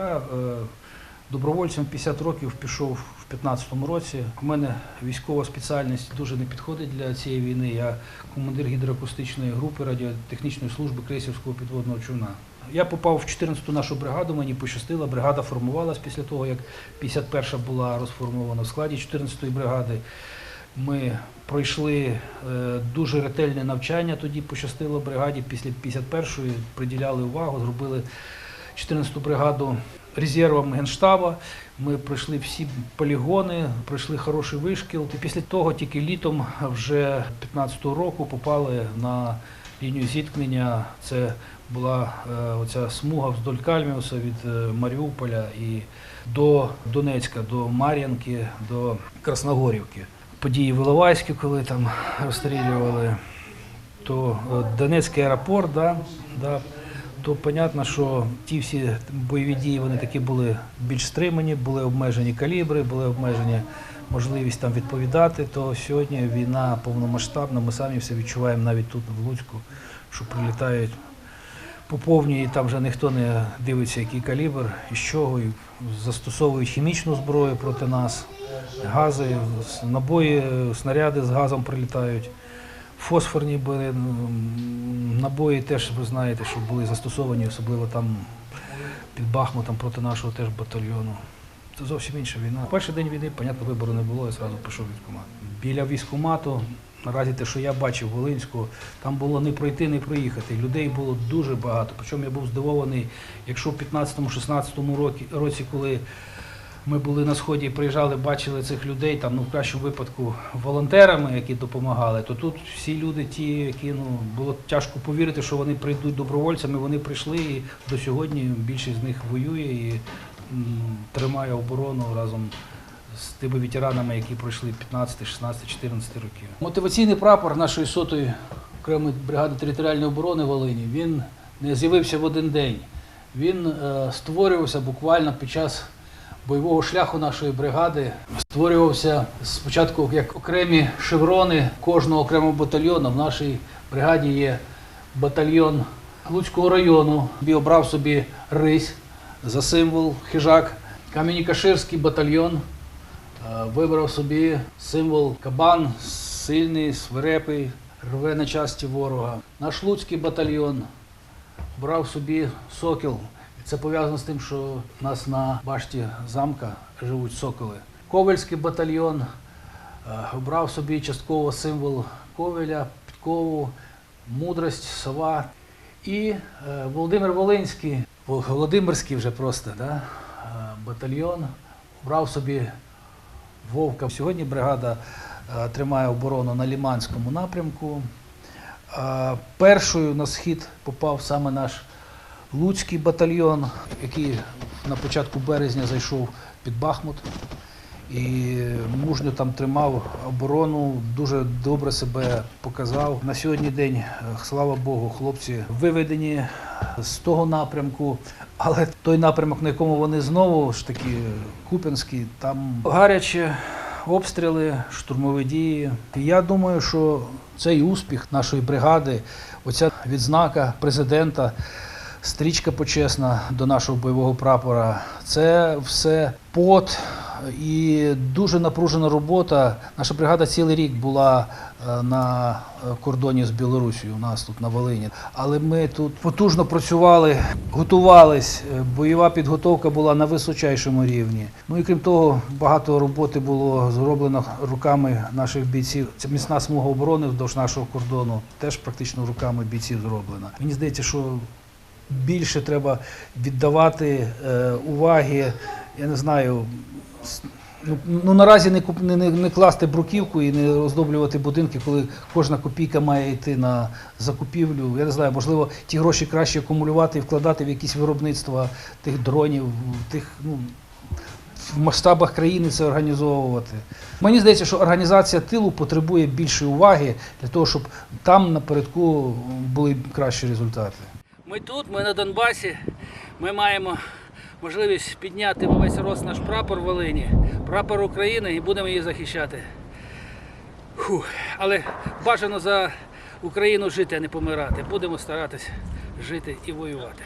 Я е, добровольцем 50 років пішов в 15-му році. У мене військова спеціальність дуже не підходить для цієї війни. Я командир гідроакустичної групи радіотехнічної служби крейсерського підводного човна. Я попав в 14-ту нашу бригаду, мені пощастило. Бригада формувалась після того, як 51-ша була розформована в складі 14-ї бригади. Ми пройшли е, дуже ретельне навчання, тоді пощастило бригаді. Після 51-ї приділяли увагу, зробили 14-ту бригаду резервом Генштаба. Ми пройшли всі полігони, пройшли хороший вишкіл. І після того тільки літом вже 15-го року попали на лінію зіткнення. Це була е, оця смуга вздоль Кальміуса від е, Маріуполя і до Донецька, до Мар'янки, до Красногорівки. Події в Іловайську, коли там розстрілювали, то е, Донецький аеропорт, да, да, то понятно, що ті всі бойові дії вони такі були більш стримані, були обмежені калібри, були обмежені можливість там відповідати. То сьогодні війна повномасштабна. Ми самі все відчуваємо навіть тут в Луцьку, що прилітають по повній, і там вже ніхто не дивиться, який калібр і з чого, і застосовують хімічну зброю проти нас, гази, набої, снаряди з газом прилітають. Фосфорні були набої теж ви знаєте, що були застосовані, особливо там під Бахмутом проти нашого теж батальйону. Це зовсім інша війна. Перший день війни, понятно, вибору не було, я одразу пішов військкомат. Біля військкомату, наразі те, що я бачив Волинську, там було не пройти, не проїхати. Людей було дуже багато. Причому я був здивований, якщо в 15-16 році, році, коли ми були на сході і приїжджали, бачили цих людей, там ну в кращому випадку волонтерами, які допомагали, то тут всі люди, ті, які ну було тяжко повірити, що вони прийдуть добровольцями. Вони прийшли і до сьогодні більшість з них воює і м, тримає оборону разом з тими ветеранами, які пройшли 15, 16, 14 років. Мотиваційний прапор нашої сотої окремої бригади територіальної оборони Волині він не з'явився в один день. Він е, створювався буквально під час бойового шляху нашої бригади. Створювався спочатку як окремі шеврони кожного окремого батальйону. В нашій бригаді є батальйон Луцького району. Він обрав собі рись за символ хижак. Кам'янікаширський батальйон е, вибрав собі символ кабан, сильний, свирепий, рве на часті ворога. Наш Луцький батальйон брав собі сокіл. Це пов'язано з тим, що у нас на башті замка живуть соколи. Ковальський батальйон е, обрав собі частково символ ковеля, підкову, мудрость, сова. І е, Володимир Волинський, Володимирський вже просто да, е, батальйон обрав собі Вовка. Сьогодні бригада тримає оборону на Ліманському напрямку. Першою на схід попав саме наш Луцький батальйон, який на початку березня зайшов під Бахмут і мужньо там тримав оборону, дуже добре себе показав. На сьогодні день, е, слава Богу, хлопці виведені з того напрямку, але той напрямок, на якому вони знову ж таки Куп'янський, там гаряче. Обстріли, штурмові дії. Я думаю, що цей успіх нашої бригади, оця відзнака президента, стрічка почесна до нашого бойового прапора. Це все пот і дуже напружена робота. Наша бригада цілий рік була е, на е, кордоні з Білорусією, у нас тут на Волині. Але ми тут потужно працювали, готувались. е, Бойова підготовка була на височайшому рівні. Ну і крім того, багато роботи було зроблено руками наших бійців. Це міцна смуга оборони вздовж нашого кордону, теж практично руками бійців зроблена. Мені здається, що більше треба віддавати е, уваги. Я не знаю. Ну, ну наразі не, куп- не, не, не класти бруківку і не оздоблювати будинки, коли кожна копійка має йти на закупівлю. Я не знаю, можливо, ті гроші краще акумулювати і вкладати в якісь виробництва тих дронів, тих ну, в масштабах країни це організовувати. Мені здається, що організація тилу потребує більшої уваги для того, щоб там напередку були кращі результати. Ми тут, ми на Донбасі. Ми маємо можливість підняти весь рост наш прапор в Волині, прапор України і будемо її захищати. Фух. Але бажано за Україну жити, а не помирати. Будемо старатися жити і воювати.